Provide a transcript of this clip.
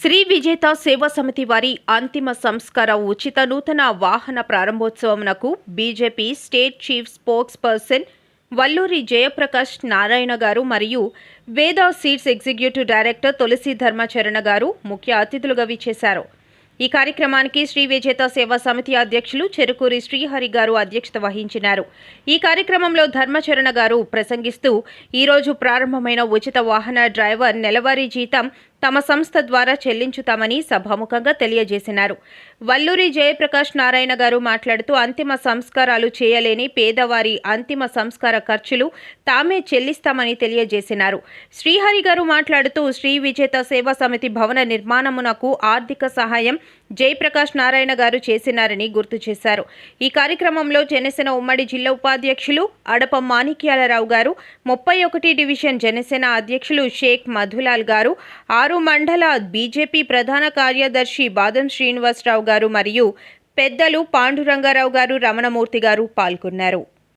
శ్రీ విజేత సేవా సమితి వారి అంతిమ సంస్కార ఉచిత నూతన వాహన ప్రారంభోత్సవంనకు BJP state chief spokesperson Valluri Jayaprakash Narayana garu మరియు Veda seeds executive director Tulasi Dharmacharana garu ముఖ్య అతిథులుగా విచ్చేశారు. ఈ కార్యక్రమానికి శ్రీ విజేత సేవా సమితి అధ్యక్షులు చెరుకూరి శ్రీహరి గారు అధ్యక్షత వహించినారు. ఈ కార్యక్రమంలో ధర్మచరణ గారు ప్రసంగిస్తూ ఈరోజు ప్రారంభమైన ఉచిత వాహన డ్రైవర్ నెలవారీ జీతం తమ సంస్థ ద్వారా చెల్లించుతామని సభాముఖంగా తెలియజేసినారు. వల్లూరి జయప్రకాష్ నారాయణ గారు మాట్లాడుతూ అంతిమ సంస్కారాలు చేయలేని పేదవారి అంతిమ సంస్కార ఖర్చులు తామే చెల్లిస్తామని తెలియజేసినారు. శ్రీహరి గారు మాట్లాడుతూ శ్రీ విజేత సేవా సమితి భవన నిర్మాణమునకు ఆర్థిక సహాయం జయప్రకాష్ నారాయణ గారు చేసినారని గుర్తు చేశారు. ఈ కార్యక్రమంలో జనసేన ఉమ్మడి జిల్లా ఉపాధ్యక్షులు అడప మాణిక్యాలరావు గారు ముప్పై ఒకటి డివిజన్ జనసేన అధ్యక్షులు షేక్ మధులాల్ గారు ఆర్ మండల బీజేపీ ప్రధాన కార్యదర్శి బాదం శ్రీనివాసరావు గారు మరియు పెద్దలు పాండురంగారావు గారు రమణమూర్తి గారు పాల్గొన్నారు.